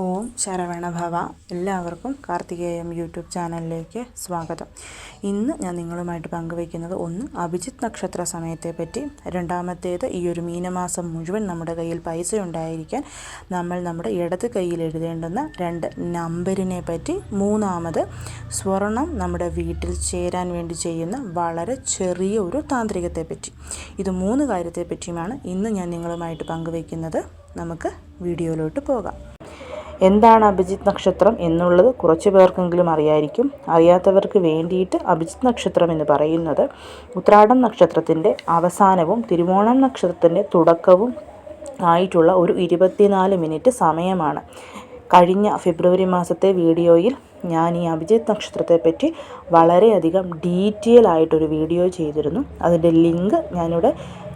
ഓം ശരവണ ഭവ. എല്ലാവർക്കും കാർത്തികേയം യൂട്യൂബ് ചാനലിലേക്ക് സ്വാഗതം. ഇന്ന് ഞാൻ നിങ്ങളുമായിട്ട് പങ്കുവയ്ക്കുന്നത് ഒന്ന് അഭിജിത്ത് നക്ഷത്ര സമയത്തെപ്പറ്റി രണ്ടാമത്തേത് ഈ ഒരു മീനമാസം മുഴുവൻ നമ്മുടെ കയ്യിൽ പൈസ ഉണ്ടായിരിക്കാൻ നമ്മൾ നമ്മുടെ ഇടത് കയ്യിൽ എഴുതേണ്ടുന്ന രണ്ട് നമ്പറിനെ പറ്റി മൂന്നാമത് സ്വർണം നമ്മുടെ വീട്ടിൽ ചേരാൻ വേണ്ടി ചെയ്യുന്ന വളരെ ചെറിയ ഒരു താന്ത്രികത്തെ പറ്റി. ഇത് മൂന്ന് കാര്യത്തെ പറ്റിയുമാണ് ഇന്ന് ഞാൻ നിങ്ങളുമായിട്ട് പങ്കുവയ്ക്കുന്നത്. നമുക്ക് വീഡിയോയിലോട്ട് പോകാം. എന്താണ് അഭിജിത്ത് നക്ഷത്രം എന്നുള്ളത് കുറച്ച് പേർക്കെങ്കിലും അറിയായിരിക്കും. അറിയാത്തവർക്ക് വേണ്ടിയിട്ട് അഭിജിത്ത് നക്ഷത്രം എന്ന് പറയുന്നത് ഉത്രാടം നക്ഷത്രത്തിന്റെ അവസാനവും തിരുവോണം നക്ഷത്രത്തിന്റെ തുടക്കവും ആയിട്ടുള്ള ഒരു ഇരുപത്തിനാല് മിനിറ്റ് സമയമാണ്. കഴിഞ്ഞ ഫെബ്രുവരി മാസത്തെ വീഡിയോയിൽ ഞാൻ ഈ അഭിജിത്ത് നക്ഷത്രത്തെപ്പറ്റി വളരെയധികം ഡീറ്റെയിൽ ആയിട്ടൊരു വീഡിയോ ചെയ്തിരുന്നു. അതിന്റെ ലിങ്ക് ഞാനിവിടെ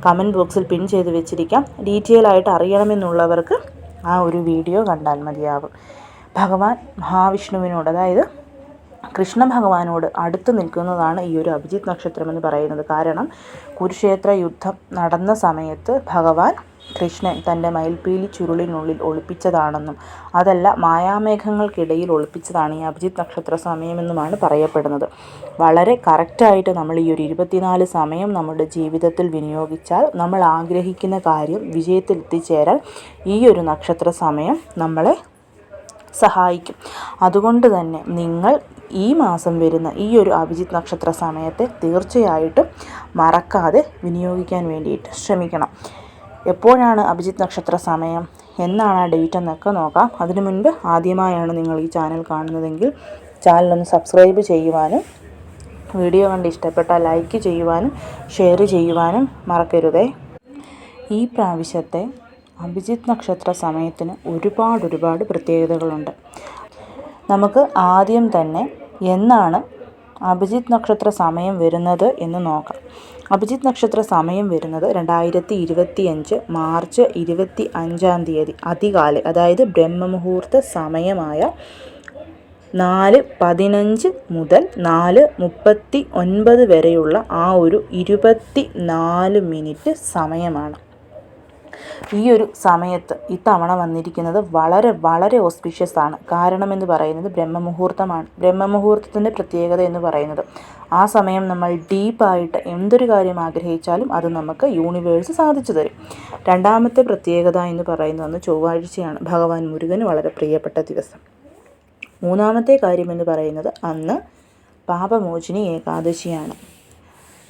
കമന്റ് ബോക്സിൽ പിൻ ചെയ്ത് വെച്ചിരിക്കാം. ഡീറ്റെയിൽ ആയിട്ട് അറിയണമെന്നുള്ളവർക്ക് ആ ഒരു വീഡിയോ കണ്ടാൽ മതിയാവും. ഭഗവാൻ മഹാവിഷ്ണുവിനോട് അതായത് കൃഷ്ണ ഭഗവാനോട് അടുത്ത് നിൽക്കുന്നതാണ് ഈ ഒരു അഭിജിത്ത് നക്ഷത്രം എന്ന് പറയുന്നത്. കാരണം കുരുക്ഷേത്ര യുദ്ധം നടന്ന സമയത്ത് ഭഗവാൻ കൃഷ്ണൻ തന്റെ മയിൽപ്പീലി ചുരുളിനുള്ളിൽ ഒളിപ്പിച്ചതാണെന്നും അതല്ല മായാമേഘങ്ങൾക്കിടയിൽ ഒളിപ്പിച്ചതാണ് ഈ അഭിജിത് നക്ഷത്ര സമയമെന്നുമാണ് പറയപ്പെടുന്നത്. വളരെ കറക്റ്റായിട്ട് നമ്മൾ ഈ ഒരു ഇരുപത്തിനാല് സമയം നമ്മുടെ ജീവിതത്തിൽ വിനിയോഗിച്ചാൽ നമ്മൾ ആഗ്രഹിക്കുന്ന കാര്യം വിജയത്തിൽ എത്തിച്ചേരാൻ ഈ ഒരു നക്ഷത്ര സമയം നമ്മളെ സഹായിക്കും. അതുകൊണ്ട് തന്നെ നിങ്ങൾ ഈ മാസം വരുന്ന ഈ ഒരു അഭിജിത് നക്ഷത്ര സമയത്തെ തീർച്ചയായിട്ടും മറക്കാതെ വിനിയോഗിക്കാൻ വേണ്ടിയിട്ട് ശ്രമിക്കണം. എപ്പോഴാണ് അഭിജിത്ത് നക്ഷത്ര സമയം എന്നാണ് ആ ഡേറ്റ് എന്നൊക്കെ നോക്കാം. അതിനു മുൻപ് ആദ്യമായാണ് നിങ്ങൾ ഈ ചാനൽ കാണുന്നതെങ്കിൽ ചാനലൊന്ന് സബ്സ്ക്രൈബ് ചെയ്യുവാനും വീഡിയോ കണ്ട് ഇഷ്ടപ്പെട്ടാൽ ലൈക്ക് ചെയ്യുവാനും ഷെയർ ചെയ്യുവാനും മറക്കരുതേ. ഈ പ്രാവശ്യത്തെ അഭിജിത്ത് നക്ഷത്ര സമയത്തിന് ഒരുപാട് ഒരുപാട് പ്രത്യേകതകളുണ്ട്. നമുക്ക് ആദ്യം തന്നെ എന്നാണ് അഭിജിത്ത് നക്ഷത്ര സമയം വരുന്നത് എന്ന് നോക്കാം. അഭിജിത്ത് നക്ഷത്ര സമയം വരുന്നത് രണ്ടായിരത്തി ഇരുപത്തി അഞ്ച് മാർച്ച് ഇരുപത്തി അഞ്ചാം തീയതി അതികാലെ അതായത് ബ്രഹ്മമുഹൂർത്ത സമയമായ നാല് പതിനഞ്ച് മുതൽ നാല് മുപ്പത്തി ഒൻപത് വരെയുള്ള ആ ഒരു ഇരുപത്തി നാല് മിനിറ്റ് സമയമാണ്. ഈ ഒരു സമയത്ത് ഇത്തവണ വന്നിരിക്കുന്നത് വളരെ വളരെ ഓസ്പിഷ്യസ് ആണ്. കാരണം എന്ന് പറയുന്നത് ബ്രഹ്മമുഹൂർത്തമാണ്. ബ്രഹ്മമുഹൂർത്തത്തിന്റെ പ്രത്യേകത എന്ന് പറയുന്നത് ആ സമയം നമ്മൾ ഡീപ്പായിട്ട് എന്തൊരു കാര്യം ആഗ്രഹിച്ചാലും അത് നമുക്ക് യൂണിവേഴ്സ് സാധിച്ചു തരും. രണ്ടാമത്തെ പ്രത്യേകത എന്ന് പറയുന്നത് ചൊവ്വാഴ്ചയാണ് ഭഗവാൻ മുരുകന് വളരെ പ്രിയപ്പെട്ട ദിവസം. മൂന്നാമത്തെ കാര്യം എന്ന് പറയുന്നത് അന്ന് പാപമോചിനി ഏകാദശിയാണ്.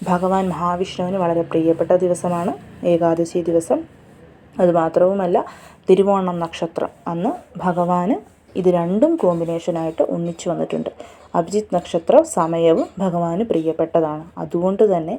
ഭഗവാൻ മഹാവിഷ്ണുവിന് വളരെ പ്രിയപ്പെട്ട ദിവസമാണ്. ഏകാദശി ദിവസം അതുമാത്രവുമല്ല തിരുവോണം നക്ഷത്രം അന്ന് ഭഗവാന് ഇത് രണ്ടും കോമ്പിനേഷനായിട്ട് ഒന്നിച്ചു വന്നിട്ടുണ്ട്. അഭിജിത് നക്ഷത്രം സമയവും ഭഗവാന് പ്രിയപ്പെട്ടതാണ്. അതുകൊണ്ട് തന്നെ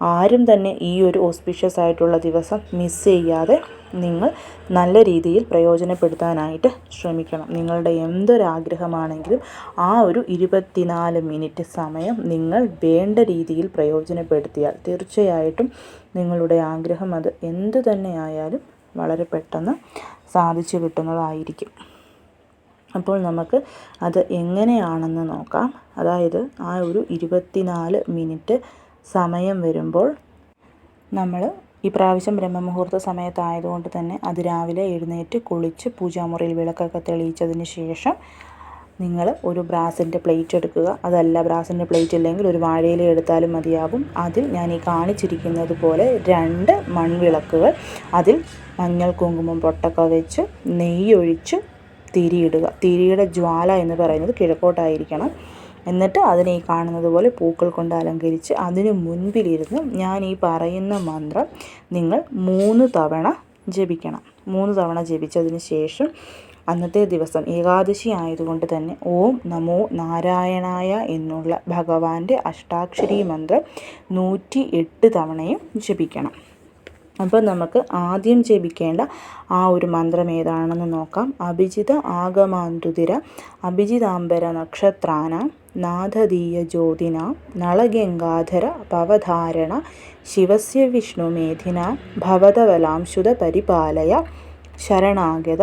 ആരും തന്നെ ഈ ഒരു ഓസ്പീഷ്യസ് ആയിട്ടുള്ള ദിവസം മിസ് ചെയ്യാതെ നിങ്ങൾ നല്ല രീതിയിൽ പ്രയോജനപ്പെടുത്താനായിട്ട് ശ്രമിക്കണം. നിങ്ങളുടെ എന്തൊരാഗ്രഹമാണെങ്കിലും ആ ഒരു ഇരുപത്തിനാല് മിനിറ്റ് സമയം നിങ്ങൾ വേണ്ട രീതിയിൽ പ്രയോജനപ്പെടുത്തിയാൽ തീർച്ചയായിട്ടും നിങ്ങളുടെ ആഗ്രഹം അത് എന്തു തന്നെയായാലും വളരെ പെട്ടെന്ന് സാധിച്ചു കിട്ടുന്നതായിരിക്കും. അപ്പോൾ നമുക്ക് അത് എങ്ങനെയാണെന്ന് നോക്കാം. അതായത് ആ ഒരു ഇരുപത്തിനാല് മിനിറ്റ് സമയം വരുമ്പോൾ നമ്മൾ ഈ പ്രാവശ്യം ബ്രഹ്മമുഹൂർത്ത സമയത്തായതുകൊണ്ട് തന്നെ അതിരാവിലെ എഴുന്നേറ്റ് കുളിച്ച് പൂജാമുറിയിൽ വിളക്കൊക്കെ തെളിയിച്ചതിന് ശേഷം നിങ്ങൾ ഒരു ബ്രാസിന്റെ പ്ലേറ്റ് എടുക്കുക. അതല്ല ബ്രാസിന്റെ പ്ലേറ്റ് ഇല്ലെങ്കിൽ ഒരു വാഴയില എടുത്താലും മതിയാകും അതിൽ ഞാൻ ഈ കാണിച്ചിരിക്കുന്നത് പോലെ രണ്ട് മൺവിളക്കുകൾ. അതിൽ മഞ്ഞൾ കുങ്കുമം പൊട്ടൊക്കെ വെച്ച് നെയ്യൊഴിച്ച് തിരിയിടുക. തിരിയുടെ ജ്വാല എന്ന് പറയുന്നത് കിഴക്കോട്ടായിരിക്കണം. എന്നിട്ട് അതിനെ ഈ കാണുന്നത് പോലെ പൂക്കൾ കൊണ്ട് അലങ്കരിച്ച് അതിന് മുൻപിലിരുന്ന് ഞാൻ ഈ പറയുന്ന മന്ത്രം നിങ്ങൾ മൂന്ന് തവണ ജപിക്കണം. മൂന്ന് തവണ ജപിച്ചതിന് ശേഷം അന്നത്തെ ദിവസം ഏകാദശി ആയതുകൊണ്ട് തന്നെ ഓം നമോ നാരായണായ എന്നുള്ള ഭഗവാന്റെ അഷ്ടാക്ഷരി മന്ത്രം നൂറ്റി എട്ട് തവണയും ജപിക്കണം. അപ്പോൾ നമുക്ക് ആദ്യം ജപിക്കേണ്ട ആ ഒരു മന്ത്രം ഏതാണെന്ന് നോക്കാം. അഭിജിത ആഗമാന്തുതിര അഭിജിതാംബര നക്ഷത്രാന നളഗംഗാധര പവധാരണ ശിവസ്യ വിഷ്ണുമേധിന ഭവതവലാംശുത പരിപാലയ ശരണാഗത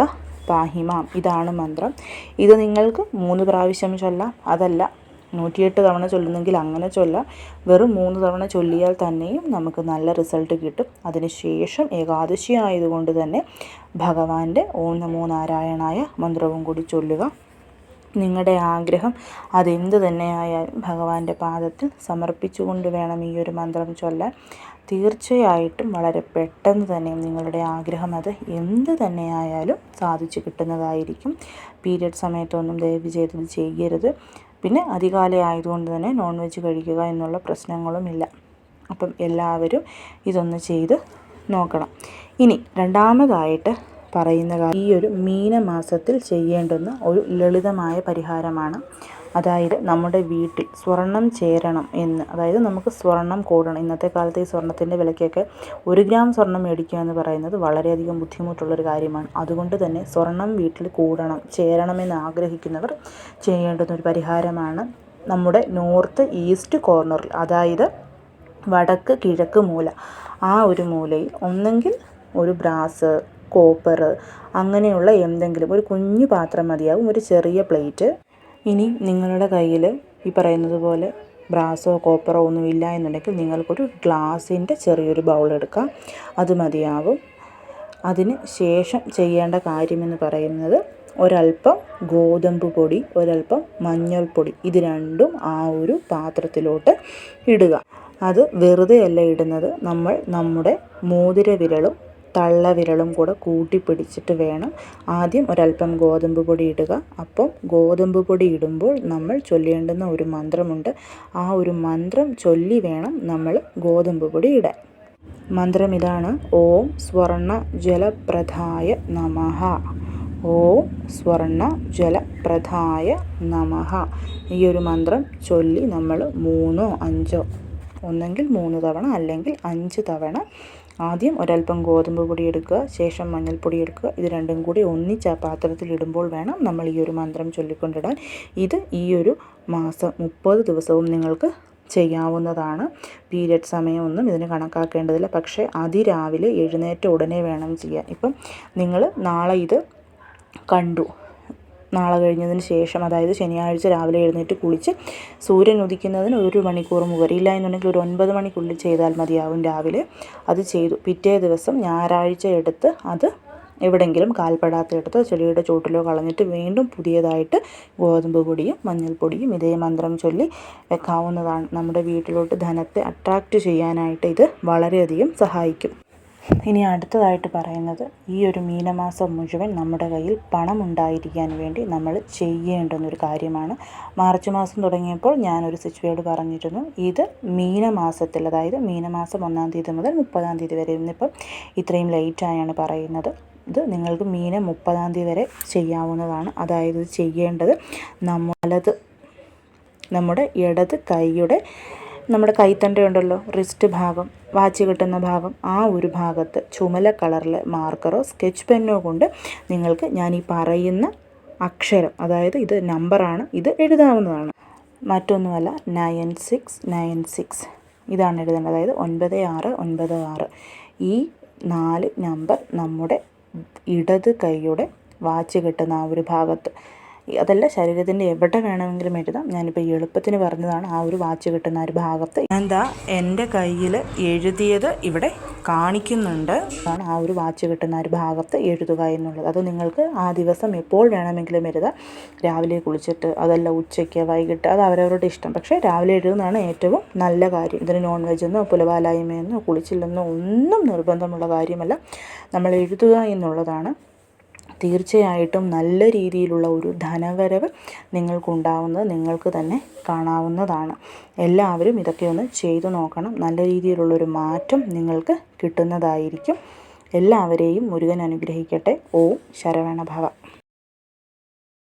പാഹിമാം ഇതാണ് മന്ത്രം. ഇത് നിങ്ങൾക്ക് മൂന്ന് പ്രാവശ്യം ചൊല്ലാം. അതല്ല നൂറ്റിയെട്ട് തവണ ചൊല്ലുന്നെങ്കിൽ അങ്ങനെ ചൊല്ലാം. വെറും മൂന്ന് തവണ ചൊല്ലിയാൽ തന്നെയും നമുക്ക് നല്ല റിസൾട്ട് കിട്ടും. അതിനുശേഷം ഏകാദശി ആയതുകൊണ്ട് തന്നെ ഭഗവാന്റെ ഓം നമോ നാരായണായ മന്ത്രവും കൂടി ചൊല്ലുക. നിങ്ങളുടെ ആഗ്രഹം അതെന്ത് തന്നെയായാലും ഭഗവാന്റെ പാദത്തിൽ സമർപ്പിച്ചുകൊണ്ട് വേണം ഈ ഒരു മന്ത്രം ചൊല്ലാൻ. തീർച്ചയായിട്ടും വളരെ പെട്ടെന്ന് തന്നെ നിങ്ങളുടെ ആഗ്രഹം അത് എന്ത് തന്നെയായാലും സാധിച്ചു കിട്ടുന്നതായിരിക്കും. പീരിയഡ് സമയത്തൊന്നും ദയവ് ചെയ്തത് ചെയ്യരുത്. പിന്നെ അധികാലം ആയതുകൊണ്ട് തന്നെ നോൺ വെജ് കഴിക്കുക എന്നുള്ള പ്രശ്നങ്ങളുമില്ല അപ്പം എല്ലാവരും ഇതൊന്ന് ചെയ്ത് നോക്കണം. ഇനി രണ്ടാമതായിട്ട് പറയുന്ന കാര്യം ഈ ഒരു മീനമാസത്തിൽ ചെയ്യേണ്ടുന്ന ഒരു ലളിതമായ പരിഹാരമാണ്. അതായത് നമ്മുടെ വീട്ടിൽ സ്വർണം ചേരണം എന്ന്. അതായത് നമുക്ക് സ്വർണം കൂടണം. ഇന്നത്തെ കാലത്ത് ഈ സ്വർണത്തിന്റെ വിലയ്ക്കൊക്കെ ഒരു ഗ്രാം സ്വർണം മേടിക്കുക എന്ന് പറയുന്നത് വളരെയധികം ബുദ്ധിമുട്ടുള്ളൊരു കാര്യമാണ്. അതുകൊണ്ട് തന്നെ സ്വർണം വീട്ടിൽ കൂടണം ചേരണമെന്ന് ആഗ്രഹിക്കുന്നവർ ചെയ്യേണ്ടുന്ന ഒരു പരിഹാരമാണ് നമ്മുടെ നോർത്ത് ഈസ്റ്റ് കോർണറിൽ. അതായത് വടക്ക് കിഴക്ക് മൂല. ആ ഒരു മൂലയിൽ ഒന്നെങ്കിൽ ഒരു ബ്രാസ് കോപ്പർ അങ്ങനെയുള്ള എന്തെങ്കിലും ഒരു കുഞ്ഞു പാത്രം മതിയാവും ഒരു ചെറിയ പ്ലേറ്റ്. ഇനി നിങ്ങളുടെ കയ്യിൽ ഈ പറയുന്നത് പോലെ ബ്രാസോ കോപ്പറോ ഒന്നും ഇല്ല എന്നുണ്ടെങ്കിൽ നിങ്ങൾക്കൊരു ഗ്ലാസിന്റെ ചെറിയൊരു ബൗൾ എടുക്കാം. അത് മതിയാവും. അതിന് ശേഷം ചെയ്യേണ്ട കാര്യമെന്ന് പറയുന്നത് ഒരൽപ്പം ഗോതമ്പ് പൊടി ഒരൽപ്പം മഞ്ഞൾപ്പൊടി ഇത് രണ്ടും ആ ഒരു പാത്രത്തിലോട്ട് ഇടുക. അത് വെറുതെ അല്ല ഇടുന്നത്. നമ്മൾ നമ്മുടെ മോതിര വിരളും തള്ളവിരളും കൂടെ കൂട്ടി പിടിച്ചിട്ട് വേണം ആദ്യം ഒരല്പം ഗോതമ്പ് പൊടി ഇടുക. അപ്പം ഗോതമ്പ് പൊടി ഇടുമ്പോൾ നമ്മൾ ചൊല്ലേണ്ടുന്ന ഒരു മന്ത്രമുണ്ട്. ആ ഒരു മന്ത്രം ചൊല്ലി വേണം നമ്മൾ ഗോതമ്പ് പൊടി ഇടാൻ. മന്ത്രം ഇതാണ്. ഓം സ്വർണ ജലപ്രധായ നമഹ. ഓം സ്വർണ ജലപ്രധായ നമഹ. ഈ ഒരു മന്ത്രം ചൊല്ലി നമ്മൾ മൂന്നോ അഞ്ചോ ഒന്നെങ്കിൽ മൂന്ന് തവണ അല്ലെങ്കിൽ അഞ്ച് തവണ ആദ്യം ഒരല്പം ഗോതമ്പ് പൊടി എടുക്കുക ശേഷം മഞ്ഞൾപ്പൊടി എടുക്കുക. ഇത് രണ്ടും കൂടി ഒന്നിച്ച് ആ പാത്രത്തിൽ ഇടുമ്പോൾ വേണം നമ്മൾ ഈ ഒരു മന്ത്രം ചൊല്ലിക്കൊണ്ടിടാൻ. ഇത് ഈ ഒരു മാസം മുപ്പത് ദിവസവും നിങ്ങൾക്ക് ചെയ്യാവുന്നതാണ്. പീരിയഡ് സമയമൊന്നും ഇതിന് കണക്കാക്കേണ്ടതില്ല. പക്ഷേ അതിരാവിലെ എഴുന്നേറ്റ ഉടനെ വേണം ചെയ്യാൻ. ഇപ്പം നിങ്ങൾ നാളെ ഇത് കണ്ടു. നാളെ കഴിഞ്ഞതിന് ശേഷം അതായത് ശനിയാഴ്ച രാവിലെ എഴുന്നേറ്റ് കുളിച്ച് സൂര്യൻ ഉദിക്കുന്നതിന് ഒരു മണിക്കൂർ ഇല്ല എന്നുണ്ടെങ്കിൽ ഒരു ഒൻപത് മണിക്കുള്ളിൽ ചെയ്താൽ മതിയാവും രാവിലെ. അത് ചെയ്തു. പിറ്റേ ദിവസം ഞായറാഴ്ച എടുത്ത് അത് എവിടെങ്കിലും കാൽപ്പെടാത്ത എടുത്ത് ചെടിയുടെ ചുവട്ടിലോ കളഞ്ഞിട്ട് വീണ്ടും പുതിയതായിട്ട് ഗോതമ്പ് പൊടിയും മഞ്ഞൾപ്പൊടിയും ഇതേ മന്ത്രം ചൊല്ലി വെക്കാവുന്നതാണ്. നമ്മുടെ വീട്ടിലോട്ട് ധനത്തെ അട്രാക്റ്റ് ചെയ്യാനായിട്ട് ഇത് വളരെയധികം സഹായിക്കും. ഇനി അടുത്തതായിട്ട് പറയുന്നത് ഈ ഒരു മീനമാസം മുഴുവൻ നമ്മുടെ കയ്യിൽ പണം ഉണ്ടായിരിക്കാൻ വേണ്ടി നമ്മൾ ചെയ്യേണ്ടുന്നൊരു കാര്യമാണ്. മാർച്ച് മാസം തുടങ്ങിയപ്പോൾ ഞാനൊരു സ്വിച്ച് വേർഡ് പറഞ്ഞിരുന്നു. ഇത് മീനമാസത്തിൽ അതായത് മീനമാസം ഒന്നാം തീയതി മുതൽ മുപ്പതാം തീയതി വരെ ഇന്നിപ്പം ഇത്രയും ലേറ്റായാണ് പറയുന്നത്. ഇത് നിങ്ങൾക്ക് മീന മുപ്പതാം തീയതി വരെ ചെയ്യാവുന്നതാണ്. അതായത് ചെയ്യേണ്ടത് നമ്മളത് നമ്മുടെ ഇടത് കൈയുടെ നമ്മുടെ കൈത്തണ്ട ഉണ്ടല്ലോ റിസ്റ്റ് ഭാഗം വാച്ച് കിട്ടുന്ന ഭാഗം ആ ഒരു ഭാഗത്ത് ചുമല കളറിൽ മാർക്കറോ സ്കെച്ച് പെന്നോ കൊണ്ട് നിങ്ങൾക്ക് ഞാൻ ഈ പറയുന്ന അക്ഷരം അതായത് ഇത് നമ്പറാണ് ഇത് എഴുതാവുന്നതാണ്. മറ്റൊന്നുമല്ല നയൻ സിക്സ് നയൻ സിക്സ് ഇതാണ് എഴുതേണ്ടത്. അതായത് ഒൻപത് ആറ് ഒൻപത് ആറ്. ഈ നാല് നമ്പർ നമ്മുടെ ഇടത് കൈയുടെ വാച്ച് കിട്ടുന്ന ആ ഒരു ഭാഗത്ത്. അതല്ല ശരീരത്തിന്റെ എവിടെ വേണമെങ്കിലും എഴുതാം. ഞാനിപ്പോൾ എളുപ്പത്തിന് പറഞ്ഞതാണ് ആ ഒരു വാച്ച് കിട്ടുന്ന ഒരു ഭാഗത്ത്. എന്താ എന്റെ കയ്യിൽ എഴുതിയത് ഇവിടെ കാണിക്കുന്നുണ്ട്. ആണ് ആ ഒരു വാച്ച് കിട്ടുന്ന ഒരു ഭാഗത്ത് എഴുതുക എന്നുള്ളത്. അത് നിങ്ങൾക്ക് ആ ദിവസം എപ്പോൾ വേണമെങ്കിലും എഴുതാം. രാവിലെ കുളിച്ചിട്ട് അതല്ല ഉച്ചയ്ക്ക് വൈകിട്ട് അത് അവരവരുടെ ഇഷ്ടം. പക്ഷേ രാവിലെ എഴുതുന്നതാണ് ഏറ്റവും നല്ല കാര്യം. ഇതിന് നോൺ വെജെന്നോ പുലവാലായ്മയെന്നോ കുളിച്ചില്ലെന്നോ ഒന്നും നിർബന്ധമുള്ള കാര്യമല്ല. നമ്മൾ എഴുതുക എന്നുള്ളതാണ്. തീർച്ചയായിട്ടും നല്ല രീതിയിലുള്ള ഒരു ധനവരവ് നിങ്ങൾക്കുണ്ടാവുന്നത് നിങ്ങൾക്ക് തന്നെ കാണാവുന്നതാണ്. എല്ലാവരും ഇതൊക്കെ ഒന്ന് ചെയ്തു നോക്കണം. നല്ല രീതിയിലുള്ളൊരു മാറ്റം നിങ്ങൾക്ക് കിട്ടുന്നതായിരിക്കും. എല്ലാവരെയും മുരുകൻ അനുഗ്രഹിക്കട്ടെ. ഓം ശരവണഭവ.